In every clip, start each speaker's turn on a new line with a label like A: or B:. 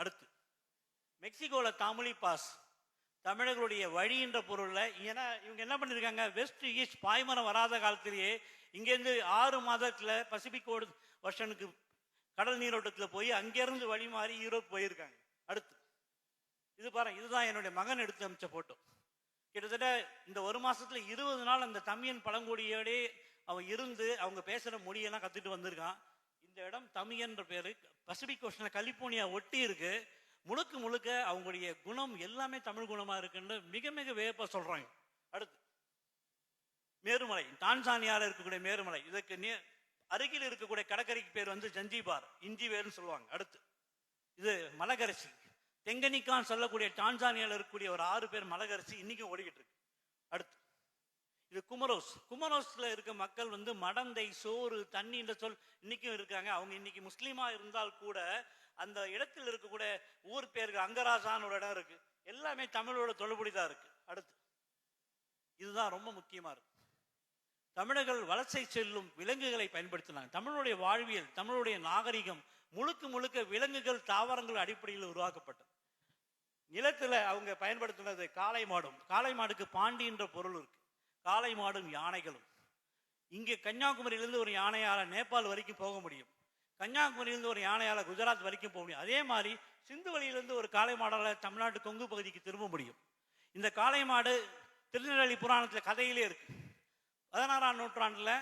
A: அடுத்து மெக்சிகோவில் தாமுலி பாஸ் தமிழர்களுடைய வழின்ற பொருளில் ஏன்னா இவங்க என்ன பண்ணியிருக்காங்க வெஸ்ட் ஈஸ்ட் பாய்மரம் வராத காலத்திலேயே இங்கேருந்து ஆறு மாதத்தில் பசிபிக் ஓடு வருஷனுக்கு கடல் நீரோட்டத்தில் போய் அங்கேருந்து வழி மாறி யூரோப் போயிருக்காங்க. அடுத்து இது பாருங்க இதுதான் என்னுடைய மகன் எடுத்து அமைச்ச போட்டோ கிட்டத்தட்ட இந்த ஒரு மாசத்துல இருபது நாள் அந்த தமியன் பழங்குடியோடே அவன் இருந்து அவங்க பேசுற மொழியெல்லாம் கத்துட்டு வந்திருக்கான். இந்த இடம் தமியன்ற பேரு. பசிபிக் ஓஷன்ல கலிபோர்னியா ஒட்டி இருக்கு. முழுக்க முழுக்க அவங்களுடைய குணம் எல்லாமே தமிழ் குணமா இருக்குன்னு மிக மிக வியப்பா சொல்றாங்க. அடுத்து மேருமலை. டான்சானியால இருக்கக்கூடிய மேருமலை. இதுக்கு நே அருகில் இருக்கக்கூடிய கடற்கரைக்கு பேர் வந்து ஜஞ்சிபார். இஞ்சி வேர்னு சொல்லுவாங்க. அடுத்து இது மலகரசி. தெங்கனிக்கான் சொல்லக்கூடிய டான்சானியால இருக்கக்கூடிய ஒரு ஆறு பேர் மலகரசி இன்னைக்கும் ஓடிக்கிட்டு இருக்கு. அடுத்து இது குமரோஸ். குமரோஸ்ல இருக்க மக்கள் வந்து மடந்தை சோறு தண்ணின்ற சொல் இன்னைக்கும் இருக்காங்க. அவங்க இன்னைக்கு முஸ்லீமா இருந்தால் கூட அந்த இடத்தில் இருக்கக்கூடிய ஊர் பேருக்கு அங்கராசான்னு ஒரு இடம் இருக்கு. எல்லாமே தமிழோட தொழுபடி தான் இருக்கு. அடுத்து. இதுதான் ரொம்ப முக்கியமா இருக்கு. தமிழர்கள் வலசை செல்லும் விலங்குகளை பயன்படுத்தினாங்க. தமிழுடைய வாழ்வியல் தமிழுடைய நாகரிகம் முழுக்க முழுக்க விலங்குகள் தாவரங்கள் அடிப்படையில் உருவாக்கப்பட்டது. நிலத்தில் அவங்க பயன்படுத்தினது காளை மாடும். காளை மாடுக்கு பாண்டின்ற பொருள் இருக்கு. காளை மாடும் யானைகளும். இங்கே கன்னியாகுமரியிலிருந்து ஒரு யானையால் நேபாள் வரைக்கும் போக முடியும். கன்னியாகுமரியிலிருந்து ஒரு யானையால் குஜராத் வரைக்கும் போக முடியும். அதே மாதிரி சிந்து வழியிலிருந்து ஒரு காளை மாடால தமிழ்நாட்டு கொங்கு பகுதிக்கு திரும்ப முடியும். இந்த காளை மாடு திருநெல்வேலி புராணத்தில் கதையிலே இருக்கு. பதினாறாம் நூற்றாண்டில்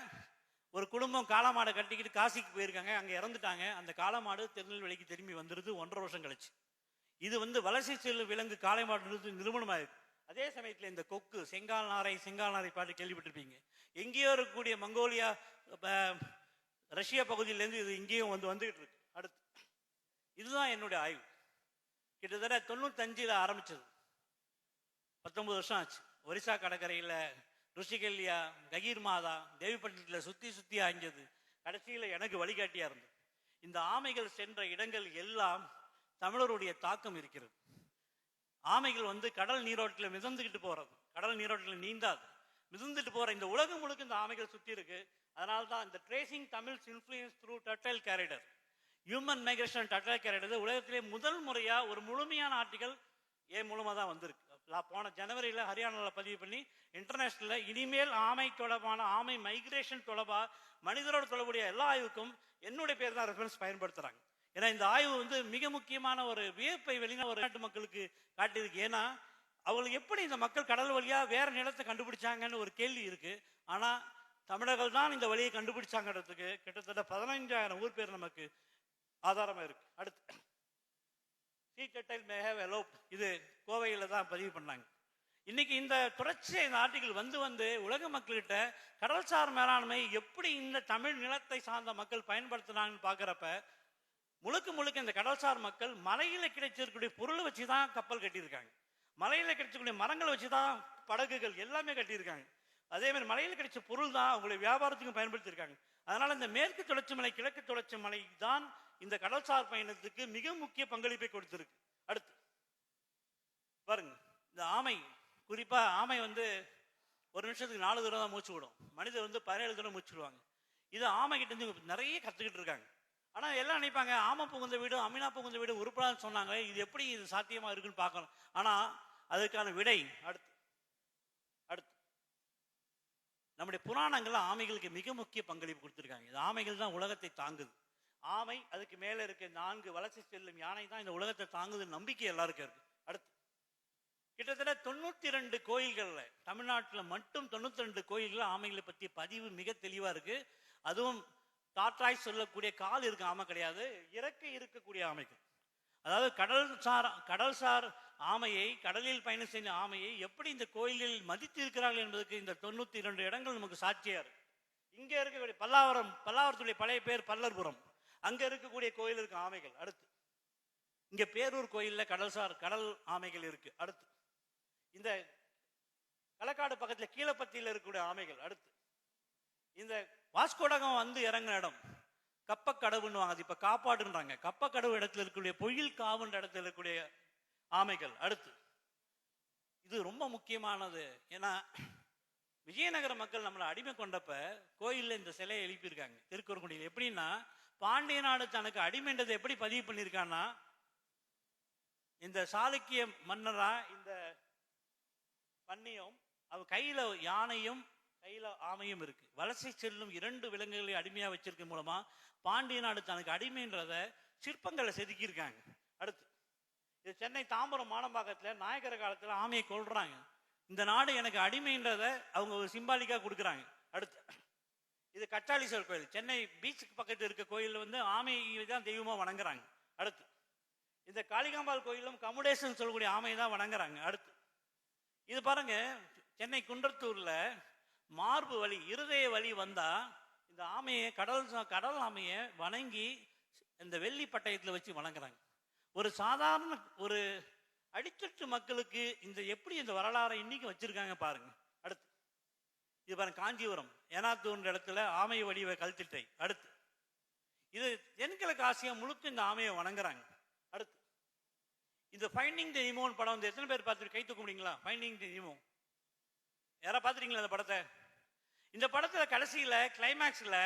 A: ஒரு குடும்பம் காளமாடை கட்டிக்கிட்டு காசிக்கு போயிருக்காங்க. அங்கே இறந்துட்டாங்க. அந்த காளமாடு திருநெல்வேலிக்கு திரும்பி வந்துடுது ஒன்றரை வருஷம் கழிச்சு. இது வந்து வளர்ச்சி செல்லும் விலங்கு காளை மாடு நிறுவனமாயிருக்கு. அதே சமயத்தில் இந்த கொக்கு செங்கால் நாரை செங்கால் நாரை பாட்டு கேள்விப்பட்டிருப்பீங்க. எங்கேயோ இருக்கக்கூடிய மங்கோலியா அஹ், ரஷ்யா பகுதியிலேருந்து இது இங்கேயும் வந்து வந்துகிட்டு இருக்கு. அடுத்து இதுதான் என்னுடைய ஆய்வு. கிட்டத்தட்ட தொண்ணூத்தஞ்சில் ஆரம்பிச்சது. பத்தொன்பது வருஷம் ஆச்சு. ஒரிசா கடற்கரையில் ருஷிகல்யா ககீர் மாதா தேவிப்பட்டினத்தில் சுற்றி சுற்றி ஆஞ்சது கடைசியில் எனக்கு வழிகாட்டியாக இருந்தது. இந்த ஆமைகள் சென்ற இடங்கள் எல்லாம் தமிழருடைய தாக்கம் இருக்கிறது. ஆமைகள் வந்து கடல் நீரோட்டில் மிதந்துக்கிட்டு போகிறது கடல் நீரோட்டில் நீந்தாது. மிதந்துட்டு போகிற இந்த உலகம் முழுக்க இந்த ஆமைகள் சுற்றி இருக்கு. அதனால தான் இந்த tracing Tamils influence through tidal corridor human migration tidal corridor உலகத்திலே முதல் முறையாக ஒரு முழுமையான ஆர்டிகல் ஏன் மூலமாக தான் வந்திருக்கு. போன ஜனவரியில் ஹரியானாவில் பதிவு பண்ணி இன்டர்நேஷனலில் இனிமேல் ஆமை தொடர்பான ஆமை மைக்ரேஷன் தொடர்பாக மனிதரோட தொடர்புடைய எல்லா ஆய்வுக்கும் என்னுடைய பேர் தான் ரெஃபரன்ஸ் பயன்படுத்துகிறாங்க ஏன்னா இந்த ஆய்வு வந்து மிக முக்கியமான ஒரு வியப்பை வெளிநாட்டு ஒரு நாட்டு மக்களுக்கு காட்டியிருக்கு. ஏன்னா அவங்களுக்கு எப்படி இந்த மக்கள் கடல் வழியாக வேற நிலத்தை கண்டுபிடிச்சாங்கன்னு ஒரு கேள்வி இருக்கு. ஆனால் தமிழர்கள் தான் இந்த வழியை கண்டுபிடிச்சாங்கன்றதுக்கு கிட்டத்தட்ட பதினைஞ்சாயிரம் ஊர் பேர் நமக்கு ஆதாரமாக இருக்கு. அடுத்து சீச்சட்டைல் மே ஹேவ் இது கோவையில் தான் பதிவு பண்ணாங்க. இன்னைக்கு இந்த தொடர்ச்சியை இந்த ஆர்டிகிள் வந்து வந்து உலக மக்கள்கிட்ட கடல்சார் மேலாண்மை எப்படி இந்த தமிழ் நிலத்தை சார்ந்த மக்கள் பயன்படுத்தினாங்கன்னு பார்க்குறப்ப முழுக்க முழுக்க இந்த கடல்சார் மக்கள் மலையில கிடைச்சிருக்கக்கூடிய பொருளை வச்சு தான் கப்பல் கட்டியிருக்காங்க. மலையில கிடைச்சக்கூடிய மரங்களை வச்சு தான் படகுகள் எல்லாமே கட்டியிருக்காங்க. அதே மாதிரி மலையில கிடைச்ச பொருள் தான் அவங்களுடைய வியாபாரத்துக்கும் பயன்படுத்தியிருக்காங்க. அதனால இந்த மேற்கு தொடர்ச்சி மலை கிழக்கு தொடர்ச்சி மலை தான் இந்த கடல்சார் பயணத்துக்கு மிக முக்கிய பங்களிப்பை கொடுத்திருக்கு. அடுத்து பாருங்க இந்த ஆமை குறிப்பா ஆமை வந்து ஒரு நிமிஷத்துக்கு நாலு தூரம் தான் மூச்சு விடும். மனிதர் வந்து பதினேழு தூரம் மூச்சு விடுவாங்க. இது ஆமை கிட்ட இருந்து நிறைய கத்துக்கிட்டு இருக்காங்க. ஆனால் எல்லாம் நினைப்பாங்க ஆமா புகுந்த வீடு அமினா புகுந்த வீடு உருப்படாதுன்னு சொன்னாங்க. இது எப்படி இது சாத்தியமா இருக்குன்னு பார்க்கணும். ஆனால் அதுக்கான விடை அடுத்து அடுத்து. நம்முடைய புராணங்கள்ல ஆமைகளுக்கு மிக முக்கிய பங்களிப்பு கொடுத்துருக்காங்க. இந்த ஆமைகள் தான் உலகத்தை தாங்குது. ஆமை அதுக்கு மேலே இருக்க நான்கு வளர்ச்சி செல்லும் யானை தான் இந்த உலகத்தை தாங்குதுன்னு நம்பிக்கை எல்லாருக்கும் இருக்கு. அடுத்து. கிட்டத்தட்ட தொண்ணூத்தி ரெண்டு கோயில்களில் தமிழ்நாட்டில் மட்டும் தொண்ணூத்தி ரெண்டு கோயில்கள் ஆமைகளை பற்றிய பதிவு மிக தெளிவாக இருக்கு. அதுவும் காற்றாய் சொல்லக்கூடிய கால் இருக்க ஆமை கிடையாது இறக்கை இருக்கக்கூடிய ஆமைகள் அதாவது கடல் சார் கடல் சார் ஆமையை கடலில் பயணம் செய்த ஆமையை எப்படி இந்த கோயிலில் மதித்து இருக்கிறார்கள் என்பதற்கு இந்த தொண்ணூத்தி இரண்டு இடங்கள் நமக்கு சாட்சியா இருக்கு இங்கே இருக்கக்கூடிய பல்லாவரம் பல்லாவரத்துடைய பழைய பேர் பல்லர்புரம். அங்க இருக்கக்கூடிய கோயில் இருக்கு ஆமைகள் அடுத்து. இங்க பேரூர் கோயில்ல கடல்சார் கடல் ஆமைகள் இருக்கு அடுத்து. இந்த களக்காடு பக்கத்துல கீழப்பத்தியில் இருக்கக்கூடிய ஆமைகள் அடுத்து. இந்த வாஸ்கோடகம் வந்து இறங்கின இடம். கப்பக்கடவுன்னு அது இப்ப காப்பாடுன்றாங்க. கப்பக்கடவு இடத்துல இருக்கக்கூடிய பொயில் காவுன்ற இடத்துல இருக்கக்கூடிய ஆமைகள். அடுத்து இது ரொம்ப முக்கியமானது. ஏன்னா விஜயநகர மக்கள் நம்மளை அடிமை கொண்டப்ப கோயில்ல இந்த சிலையை எழுப்பியிருக்காங்க. திருக்குறங்குடியில் எப்படின்னா பாண்டிய நாடு தனக்கு அடிமைன்றதை எப்படி பதிவு பண்ணியிருக்கான்னா இந்த சாளுக்கிய மன்னரா இந்த பன்னியும் அவ கையில யானையும் கையில ஆமையும் இருக்கு. வலசை செல்லும் இரண்டு விலங்குகளை அடிமையா வச்சிருக்க மூலமா பாண்டிய நாடு தனக்கு அடிமைன்றத சிற்பங்களை செதுக்கியிருக்காங்க. அடுத்து இது சென்னை தாம்பரம் மானம்பாக்கத்துல நாயகர காலத்துல ஆமையை கொள்றாங்க இந்த நாடு எனக்கு அடிமைன்றத அவங்க ஒரு சிம்பாலிக்கா கொடுக்குறாங்க. அடுத்து இது கச்சாலீஸ்வரர் கோயில். சென்னை பீச்சுக்கு பக்கத்தில் இருக்க கோயில் வந்து ஆமையை தான் தெய்வமா வணங்குறாங்க. அடுத்து இந்த காளிகாம்பாள் கோயிலும் கமுடேசன் சொல்லக்கூடிய ஆமையை தான் வணங்குறாங்க. அடுத்து இது பாருங்க சென்னை குன்றத்தூர்ல மார்பு வலி இருதய வலி வந்தா இந்த ஆமையை கடல் சா- கடல் ஆமையை வணங்கி இந்த வெள்ளி பட்டயத்தில் வச்சு வணங்குறாங்க. ஒரு சாதாரண ஒரு அடித்தட்டு மக்களுக்கு இந்த எப்படி இந்த வரலாறை இன்னைக்கு வச்சிருக்காங்க பாருங்க. அடுத்து. இது பாருங்க காஞ்சிபுரம் ஏனாத்தூன்ற இடத்துல ஆமை வடிவ கல்திட்டை அடுத்து. இது தென்கிழக்கு ஆசியா முழுக்க இந்த ஆமையை வணங்குறாங்க. அடுத்து. இந்த ஃபைண்டிங் தி நிமோன் படம் வந்து எத்தனை பேர் பார்த்துட்டு கை தூக்க முடியுங்களா? ஃபைண்டிங் தி நிமோ யாரா பார்த்துருக்கீங்களா இந்த படத்தை? இந்த படத்தில் கடைசியில் கிளைமேக்ஸில்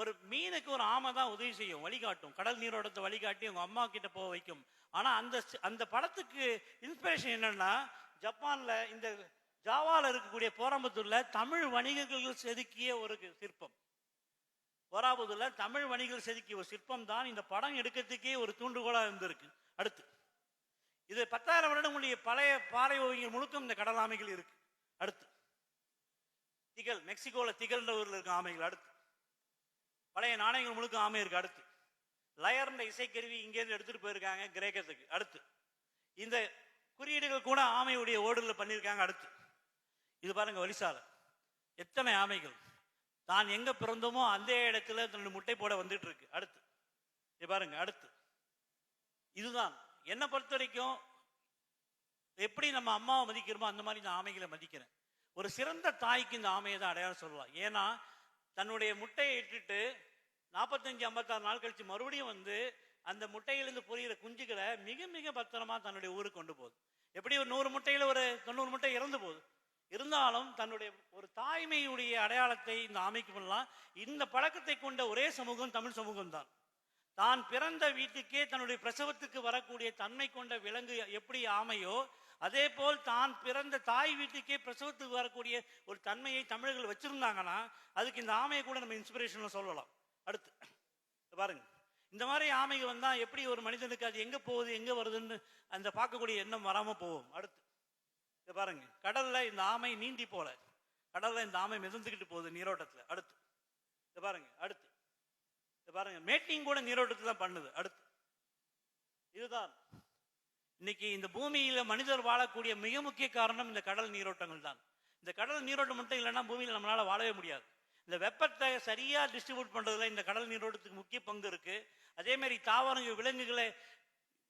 A: ஒரு மீனுக்கு ஒரு ஆமை தான் உதவி செய்யும் வழிகாட்டும். கடல் நீரோடத்தை வழிகாட்டி உங்கள் அம்மா கிட்ட போக வைக்கும். ஆனால் அந்த அந்த படத்துக்கு இன்ஸ்பிரேஷன் என்னன்னா ஜப்பானில் இந்த ஜாவால இருக்கக்கூடிய போராம்பத்தூர்ல தமிழ் வணிகர்கள் செதுக்கிய ஒரு சிற்பம். போராபுதூர்ல தமிழ் வணிகர்கள் செதுக்கிய ஒரு சிற்பம் தான் இந்த படம் எடுக்கிறதுக்கே ஒரு தூண்டுகோலாக இருந்திருக்கு. அடுத்து இது பத்தாயிரம் வருடங்களுடைய பழைய பாறை ஓவியங்கள் முழுக்கம் இந்த கடலாமைகள் இருக்கு. அடுத்து திகழ் மெக்சிகோல திகழ்ன்ற ஊரில் இருக்க ஆமைகள் அடுத்து. பழைய நாணயங்கள் முழுக்க ஆமை இருக்கு அடுத்து. லயர்ன்ற இசைக்கருவி இங்கேருந்து எடுத்துட்டு போயிருக்காங்க கிரேக்கத்துக்கு அடுத்து. இந்த குறியீடுகள் கூட ஆமையுடைய ஓடுல பண்ணியிருக்காங்க அடுத்து. இது பாருங்க வலிசாலை. எத்தனை ஆமைகள். தான் எங்க பிறந்தோமோ அந்த இடத்துல தன்னுடைய முட்டை போட வந்துட்டு இருக்கு அடுத்து. இது பாருங்க அடுத்து. இதுதான். என்னை பொறுத்த வரைக்கும் எப்படி நம்ம அம்மாவை மதிக்கிறோமோ அந்த மாதிரி நான் ஆமைகளை மதிக்கிறேன். ஒரு சிறந்த தாய்க்கு இந்த ஆமையை தான் அடையாளம் சொல்லலாம். ஏன்னா தன்னுடைய முட்டையை இட்டுட்டு நாற்பத்தஞ்சு ஐம்பத்தாறு நாள் கழிச்சு மறுபடியும் வந்து அந்த முட்டையிலிருந்து பொரியிற குஞ்சுகளை மிக மிக பத்திரமா தன்னுடைய ஊருக்கு கொண்டு போகுது. எப்படி ஒரு நூறு முட்டையில ஒரு தொண்ணூறு முட்டை இறந்து போகுது? இருந்தாலும் தன்னுடைய ஒரு தாய்மையுடைய அடையாளத்தை இந்த ஆமைக்கு பண்ணலாம் இந்த பழக்கத்தை கொண்ட ஒரே சமூகம் தமிழ் சமூகம் தான். தான் பிறந்த வீட்டுக்கே தன்னுடைய பிரசவத்துக்கு வரக்கூடிய தன்மை கொண்ட விலங்கு எப்படி ஆமையோ அதே போல் தான் பிறந்த தாய் வீட்டுக்கே பிரசவத்துக்கு வரக்கூடிய ஒரு தன்மையை தமிழர்கள் வச்சிருந்தாங்கன்னா அதுக்கு இந்த ஆமையை கூட நம்ம இன்ஸ்பிரேஷன்ல சொல்லலாம். அடுத்து பாருங்க. இந்த மாதிரி ஆமைகள் வந்தால் எப்படி ஒரு மனிதனுக்கு அது எங்கே போகுது எங்கே வருதுன்னு அந்த பார்க்கக்கூடிய எண்ணம் வராமல் போகும். அடுத்து இதை பாருங்க. கடலில் இந்த ஆமை நீந்தி போல. கடலில் இந்த ஆமை மிதந்துக்கிட்டு போகுது நீரோட்டத்தில். அடுத்து இதை பாருங்க. அடுத்து இதை பாருங்க. மேட்டிங் கூட நீரோட்டத்தில் தான் பண்ணுது. அடுத்து இதுதான். இன்னைக்கு இந்த பூமியில மனிதர் வாழக்கூடிய மிக முக்கிய காரணம் இந்த கடல் நீரோட்டங்கள் தான். இந்த கடல் நீரோட்டம் மட்டும் இல்லைன்னா பூமியில நம்மளால வாழவே முடியாது. இந்த வெப்பத்தை சரியா டிஸ்ட்ரிபியூட் பண்றதுல இந்த கடல் நீரோட்டத்துக்கு முக்கிய பங்கு இருக்கு. அதே மாதிரி தாவரங்கள் விலங்குகளை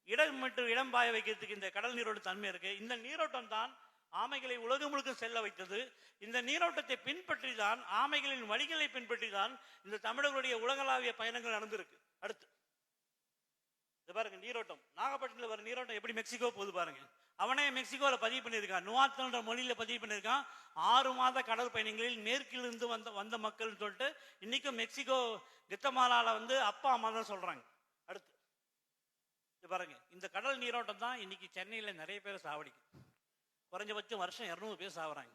A: இடம் மற்றும் இடம் பாய வைக்கிறதுக்கு இந்த கடல் நீரோட்ட தன்மை இருக்கு. இந்த நீரோட்டம் தான் ஆமைகளை உலகம் முழுக்க செல்ல வைத்தது. இந்த நீரோட்டத்தை பின்பற்றி தான் ஆமைகளின் வழிகளை பின்பற்றி தான் இந்த தமிழர்களுடைய உலகளாவிய பயணங்கள் நடந்திருக்கு. அடுத்து. இது பாருங்க நீரோட்டம். நாகப்பட்டினத்தில் வர நீரோட்டம் எப்படி மெக்சிகோ போகுது பாருங்க. அவனே மெக்சிகோவில் பதிவு பண்ணியிருக்கான். நுவாத்தன்ற மொழியில பதிவு பண்ணியிருக்கான். ஆறு மாத கடல் பயணங்களில் மேற்கிலிருந்து வந்த வந்த மக்கள்னு சொல்லிட்டு இன்னைக்கும் மெக்சிகோ கித்தமாலால வந்து அப்பா அம்மா தான் சொல்றாங்க. அடுத்து. இது பாருங்க இந்த கடல் நீரோட்டம் தான் இன்னைக்கு சென்னையில நிறைய பேர் சாவடிக்கும் குறைஞ்சபட்சம் வருஷம் இரநூறு பேர் சாவறாங்க.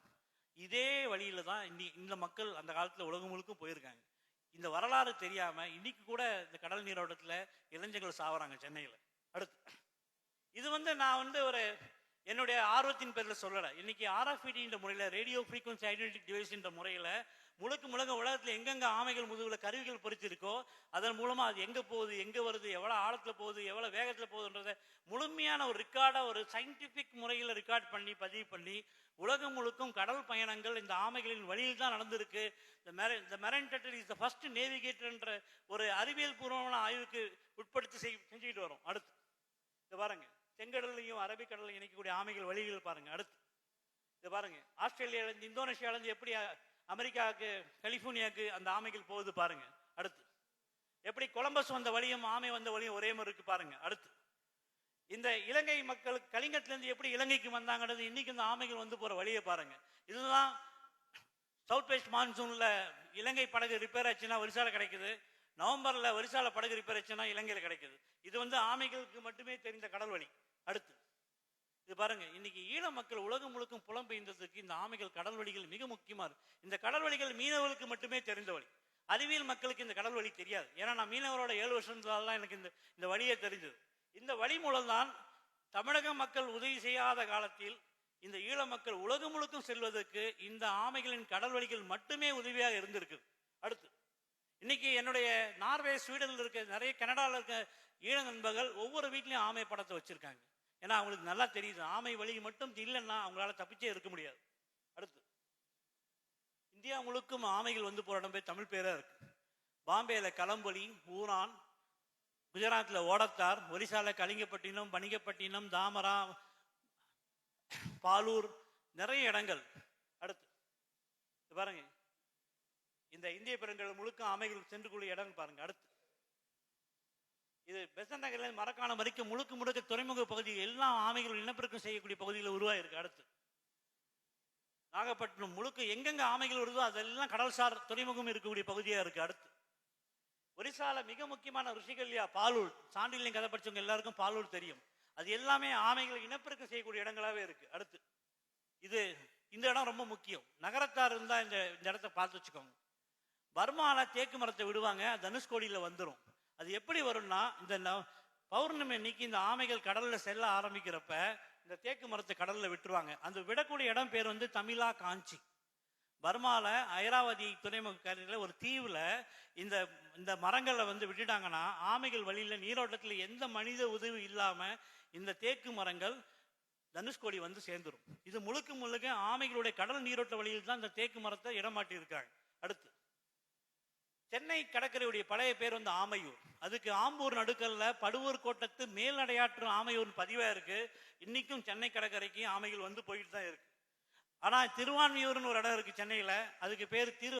A: இதே வழியில தான் இன்னி இந்த மக்கள் அந்த காலத்துல உலகம் முழுக்கும் போயிருக்காங்க. இந்த வரலாறு தெரியாம இன்னைக்கு கூட இந்த கடல் நீரோட்டத்துல இளைஞர்கள் சாவறாங்க சென்னையில. அடுத்து இது வந்து நான் வந்து ஒரு என்னுடைய ஆர்வத்தின் பேர்ல சொல்லலை. இன்னைக்கு ஆர்எஃப்இடின்ற முறையில ரேடியோ ஃப்ரீக்வன்சி ஐடென்டி டிவைஸ்ன்ற முறையில முழுக்க முழுக்க உலகத்துல எங்கெங்க ஆமைகள் முதுகுல கருவிகள் பொறிச்சிருக்கோ அதன் மூலமா அது எங்க போகுது எங்க வருது எவ்வளவு ஆழத்துல போகுது எவ்வளவு வேகத்துல போகுதுன்றத முழுமையான ஒரு ரெக்கார்டா ஒரு சயின்டிபிக் முறையில ரெக்கார்ட் பண்ணி பதிவு பண்ணி உலகம் முழுக்கும் கடல் பயணங்கள் இந்த ஆமைகளின் வழியில் தான் நடந்திருக்கு. இந்த மெர இந்த மெரைன் டெட்டர் இஸ் த ஃபர்ஸ்ட் நேவிகேட்டர்ன்ற ஒரு அறிவியல் பூர்வமான ஆய்வுக்கு உட்படுத்தி செய் செஞ்சுக்கிட்டு வரோம். அடுத்து. இது பாருங்க. செங்கடல்லையும் அரபிக்கடலையும் இணைக்கக்கூடிய ஆமைகள் வழிகள் பாருங்க. அடுத்து. இது பாருங்க. ஆஸ்திரேலியாவிலேருந்து இந்தோனேஷியாவிலேருந்து எப்படி அமெரிக்காவுக்கு கலிபோர்னியாவுக்கு அந்த ஆமைகள் போகுது பாருங்க. அடுத்து. எப்படி கொலம்பஸ் வந்த வழியும் ஆமை வந்த வழியும் ஒரே மாதிரி இருக்கு பாருங்க. அடுத்து. இந்த இலங்கை மக்கள் கலிங்கத்திலேருந்து எப்படி இலங்கைக்கு வந்தாங்கன்றது இன்னைக்கு இந்த ஆமைகள் வந்து போற வழியை பாருங்க. இதுதான் சவுத் வெஸ்ட் மான்சூன்ல இலங்கை படகு ரிப்பேர் ஆச்சுன்னா வரிசால கிடைக்குது. நவம்பர்ல வரிசால படகு ரிப்பேர் ஆச்சுன்னா இலங்கையில கிடைக்குது. இது வந்து ஆமைகளுக்கு மட்டுமே தெரிந்த கடல் வழி. அடுத்து இது பாருங்க இன்னைக்கு ஈழ மக்கள் உலகம் முழுக்கும் புலம்பெயர்ந்ததுக்கு இந்த ஆமைகள் கடல் வழிகள் மிக முக்கியமா இருக்கு. இந்த கடல் வழிகள் மீனவர்களுக்கு மட்டுமே தெரிந்த வழி. அறிவியல் மக்களுக்கு இந்த கடல் வழி தெரியாது. ஏன்னா நான் மீனவரோட ஏழு வருஷம் தான் எனக்கு இந்த இந்த வழியே தெரிஞ்சது. இந்த வழி மூலம்தான் தமிழக மக்கள் உதவி செய்யாத காலத்தில் இந்த ஈழ மக்கள் உலகம் முழுக்கும் செல்வதற்கு இந்த ஆமைகளின் கடல் வழிகள் மட்டுமே உதவியாக இருந்திருக்கு அடுத்து இன்னைக்கு என்னுடைய நார்வே ஸ்வீடன்ல இருக்க நிறைய கனடால இருக்க ஈழ நண்பர்கள் ஒவ்வொரு வீட்லயும் ஆமை படத்தை வச்சிருக்காங்க. ஏன்னா அவங்களுக்கு நல்லா தெரியுது. ஆமை வழி மட்டும் இல்லைன்னா அவங்களால தப்பிச்சே இருக்க முடியாது. அடுத்து இந்தியா முழுக்கும் ஆமைகள் வந்து போற இடம் போய் தமிழ் பேராக இருக்கு. பாம்பேல கலம்பொலி ஊரான் குஜராத்தில் ஓடத்தார் ஒரிசால கலிங்கப்பட்டினம் பணிகப்பட்டினம் தாமரா பாலூர் நிறைய இடங்கள் அடுத்து. பாருங்க. இந்த இந்திய பெருங்கடல் முழுக்க ஆமைகள் சென்று கூடிய இடம் பாருங்க அடுத்து. இது பெசன் நகர்ல இருந்து வரைக்கும் முழுக்க முழுக்க துறைமுக பகுதி எல்லா ஆமைகள் இனப்பெருக்கம் செய்யக்கூடிய பகுதியில் உருவாயிருக்கு அடுத்து. நாகப்பட்டினம் முழுக்க எங்கெங்க ஆமைகள் வருதோ அதெல்லாம் கடல்சார் துறைமுகம் இருக்கக்கூடிய பகுதியா இருக்கு அடுத்து. ஒரிசால மிக முக்கியமான ருஷிகல்யா பாலூர் சான்றிலையும் கதை படிச்சவங்க எல்லாருக்கும் பாலூர் தெரியும். அது எல்லாமே ஆமைகளை இனப்பெருக்கம் செய்யக்கூடிய இடங்களாகவே இருக்கு. அடுத்து இது இந்த இடம் ரொம்ப முக்கியம். நகரத்தார் இருந்தா இந்த இந்த இடத்த பார்த்து வச்சுக்கோங்க. பர்மால தேக்கு மரத்தை விடுவாங்க தனுஷ்கோடியில வந்துடும் அது எப்படி வரும்னா இந்த ந- பௌர்ணமி அன்னைக்கு இந்த ஆமைகள் கடல்ல செல்ல ஆரம்பிக்கிறப்ப இந்த தேக்கு மரத்தை கடல்ல விட்டுருவாங்க. அந்த விடக்கூடிய இடம் பேர் வந்து தமிழா காஞ்சி. பர்மால ஐராவதி துறைமுக கரையில ஒரு தீவுல இந்த இந்த மரங்களை வந்து விட்டுட்டாங்கன்னா ஆமைகள் வழியில நீரோட்டத்துல எந்த மனித உதவி இல்லாம இந்த தேக்கு மரங்கள் தனுஷ்கோடி வந்து சேர்ந்துரும். இது முழுக்க முழுக்க ஆமைகளுடைய கடல் நீரோட்ட வழியில் தான் இந்த தேக்கு மரத்தை இடமாட்டி இருக்காங்க அடுத்து சென்னை கடற்கரையுடைய பழைய பேர் வந்து ஆமையூர். அதுக்கு ஆம்பூர் நடுக்கல்ல படுவூர் கோட்டத்து மேல்நடையாற்று ஆமையூர் பதிவா இருக்கு. இன்னைக்கும் சென்னை கடற்கரைக்கு ஆமைகள் வந்து போயிட்டு தான் இருக்கு. ஆனா திருவான்மியூர்னு ஒரு இடம் இருக்கு சென்னையில. அதுக்கு பேர் திரு